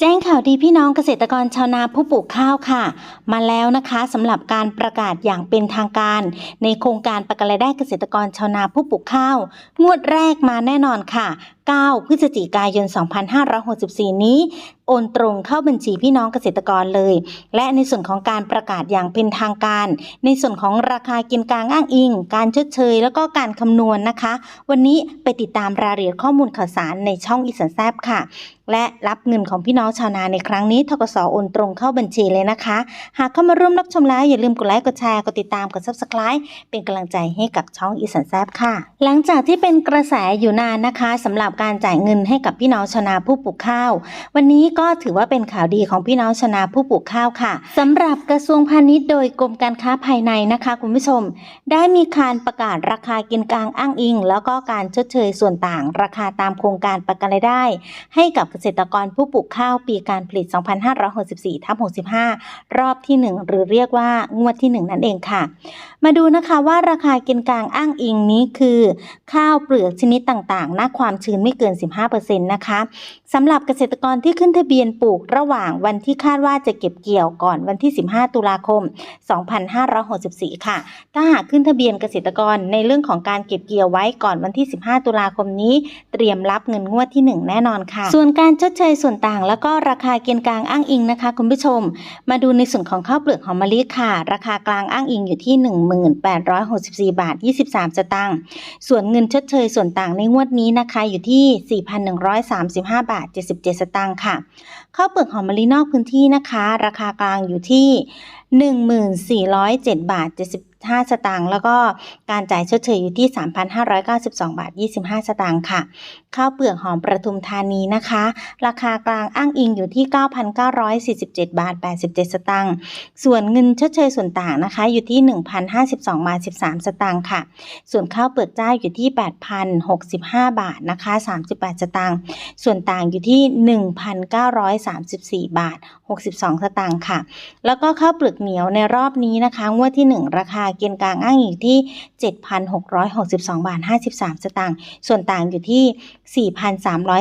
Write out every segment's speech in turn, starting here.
แจ้งข่าวดีพี่น้องเกษตรกรชาวนาผู้ปลูกข้าวค่ะ มาแล้วนะคะสำหรับการประกาศอย่างเป็นทางการ ในโครงการประกันรายได้เกษตรกรชาวนาผู้ปลูกข้าว งวดแรกมาแน่นอนค่ะ 9 พฤศจิกายน 2564 นี้ โอนตรงเข้าบัญชีพี่น้องเกษตรกรเลย และในส่วนของการประกาศอย่างเป็นทางการ ในส่วนของราคากินกลางอ้างอิง การชดเชย แล้วก็การคำนวณนะคะ วันนี้ไปติดตามรายละเอียดข้อมูลข่าวสารในช่องอีสานแซบค่ะ และรับเงินของพี่น้องชาวนาในครั้งนี้ทกสโอนตรงเข้าบัญชีเลยนะคะ หากเข้ามาร่วมรับชมแล้วอย่าลืมกดไลค์กดแชร์กดติดตามกด subscribe เป็นกำลังใจให้กับช่องอีสานแซบค่ะ หลังจากที่เป็นกระแสอยู่นานนะคะสำหรับการจ่ายเงินให้กับพี่น้องชนาผู้ปลูกข้าว วันนี้ก็ถือว่าเป็นข่าวดีของพี่น้องชนาผู้ปลูกข้าวค่ะสำหรับกระทรวงพาณิชย์โดยกรมการค้าภายในนะคะคุณผู้ชม ได้มีการประกาศราคากินกลางอ้างอิง แล้วก็การชดเชยส่วนต่าง ราคาตามโครงการประกันรายได้ ให้กับเกษตรกรผู้ปลูกข้าวปีการผลิต 2564ทับ65 รอบที่ 1 หรือเรียกว่างวดที่ 1 นั่นเองค่ะ มาดูนะคะว่าราคากินกลางอ้างอิงนี้คือ ข้าวเปลือกชนิดต่างๆ หน้าความชื้นไม่เกิน 15%นะคะสำหรับเกษตรกรที่ขึ้นทะเบียนปลูกระหว่างวันที่คาดว่าจะเก็บเกี่ยวก่อนวันที่ 15 ตุลาคม 2564 ค่ะ ถ้าหากขึ้นทะเบียนเกษตรกรในเรื่องของการเก็บเกี่ยวไว้ก่อนวันที่ 15 ตุลาคมนี้ เตรียมรับเงินงวดที่ 1 แน่นอนค่ะ ส่วนการชดเชยส่วนต่าง แล้วก็ราคาเกณฑ์กลางอ้างอิงนะคะ คุณผู้ชม มาดูในส่วนของข้าวเปลือกหอมมะลิค่ะ ราคากลางอ้างอิงอยู่ที่ 1864 บาท 23 สตางค์ส่วนเงินชดเชยส่วนต่างในงวดนี้นะคะอยู่ที่ 4,135 บาท 77 สตางค์ค่ะ ข้าวเปลือกหอมมะลินอกพื้นที่นะคะ ราคากลางอยู่ที่1407 บาท 75 สตางค์แล้วก็การจ่ายชดเชยอยู่ที่ 3,592 บาท 25 สตางค์ค่ะ ข้าวเปลือกหอมประทุมธานีนะคะ ราคากลางอ้างอิงอยู่ที่ 9,947 บาท 87 สตางค์ส่วนเงินชดเชยส่วนต่างนะคะ อยู่ที่ 1,052 บาท 13 สตางค์ค่ะ ส่วนข้าวเปลือกเจ้าอยู่ที่ 8,065 บาทนะคะ 38 สตางค์ส่วนต่างอยู่ที่ 1,934 บาท 62 สตางค์ค่ะ แล้วก็ข้าวเปลือกเหนียวในรอบนี้นะคะ งวดที่ 1 ราคาเกณฑ์กลางอ้างอยู่ที่ 7,662 บาท 53 สตางค์ ส่วนต่างอยู่ที่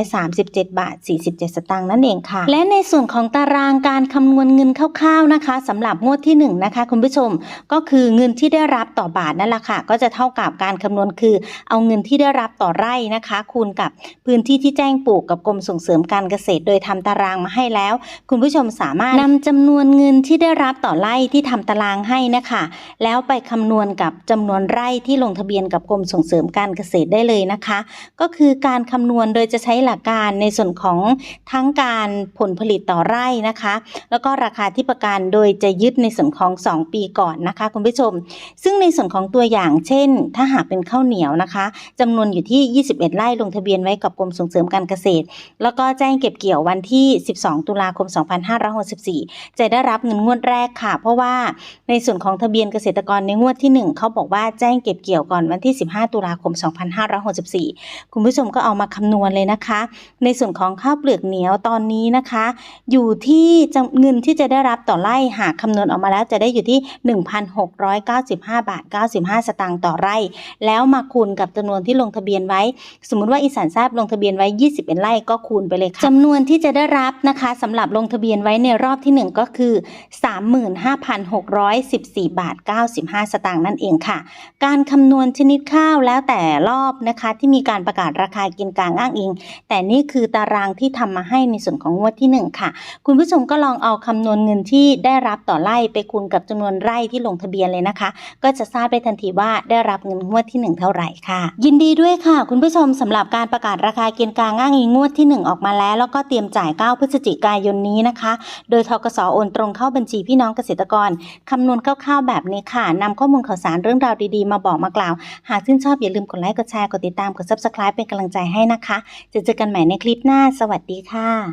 4,337 บาท 47 สตางค์นั่นเองค่ะ และในส่วนของตารางการคำนวณเงินคร่าวๆนะคะสำหรับงวดที่ 1 นะคะ คุณผู้ชมก็คือเงินที่ได้รับต่อบาทนั่นแหละค่ะ ก็จะเท่ากับการคำนวณคือ เอาเงินที่ได้รับต่อไร่นะคะ คูณกับพื้นที่ที่แจ้งปลูกกับกรมส่งเสริมการเกษตร โดยทำตารางมาให้แล้ว คุณผู้ชมสามารถนำจำนวนเงินที่ได้รับต่อไไร่ที่ทำตารางให้นะคะ แล้วไปคำนวณกับจำนวนไร่ที่ลงทะเบียนกับกรมส่งเสริมการเกษตรได้เลยนะคะ ก็คือการคำนวณโดยจะใช้หลักการในส่วนของทั้งการผลผลิตต่อไร่นะคะ แล้วก็ราคาที่ประกันโดยจะยึดในส่วนของ 2 ปีก่อนนะคะคุณผู้ชม ซึ่งในส่วนของตัวอย่างเช่น ถ้าหากเป็นข้าวเหนียวนะคะจำนวนอยู่ที่ 21 ไร่ลงทะเบียนไว้กับกรมส่งเสริมการเกษตร แล้วก็แจ้งเก็บเกี่ยววันที่ 12 ตุลาคม 2564 จะได้รับเงินงวดแรกค่ะเพราะว่าในส่วนของทะเบียนเกษตรกรในงวดที่ 1 เขาบอกว่าแจ้งเก็บเกี่ยวก่อนวันที่ 15 ตุลาคม 2564 คุณผู้ชมก็เอามาคำนวณเลยนะคะ ในส่วนของข้าวเปลือกเหนียวตอนนี้นะคะ อยู่ที่เงินที่จะได้รับต่อไร่หากคำนวณออกมาแล้วจะได้อยู่ที่ 1,695 บาท 95 สตางค์ต่อไร่ แล้วมาคูณกับจำนวนที่ลงทะเบียนไว้ สมมติว่าอีสานทราบลงทะเบียนไว้ 21 ไร่ก็คูณไปเลยค่ะจำนวนที่จะได้รับนะคะสำหรับลงทะเบียนไว้ในรอบที่ 1 ก็คือ35,614 บาท 95 สตางค์นั่นเองค่ะ การคำนวณชนิดข้าวแล้วแต่รอบนะคะ ที่มีการประกาศราคากินกลางอ้างอิง แต่นี่คือตารางที่ทำมาให้ในส่วนของงวดที่ 1 ค่ะ คุณผู้ชมก็ลองเอาคำนวณเงินที่ได้รับต่อไร่ไปคูณกับจำนวนไร่ที่ลงทะเบียนเลยนะคะ ก็จะทราบได้ทันทีว่าได้รับเงินงวดที่ 1 เท่าไหร่ค่ะ ยินดีด้วยค่ะ คุณผู้ชมสำหรับการประกาศราคากณฑ์กลางอ้างอิงงวดที่ 1 ออกมาแล้ว แล้วก็เตรียมจ่าย 9 พฤศจิกายนนี้นะคะ โดยทกสโอนตรงเข้าบัญชีพี่น้องเกษตรตรกรคำนวณคร่าวๆแบบนี้ค่ะนำข้อมูลข่าวสารเรื่องราวดีๆ มาบอกมากล่าว หากชื่นชอบอย่าลืมกดไลค์กดแชร์กดติดตามกด subscribe เป็นกำลังใจให้นะคะ จะเจอกันใหม่ในคลิปหน้า สวัสดีค่ะ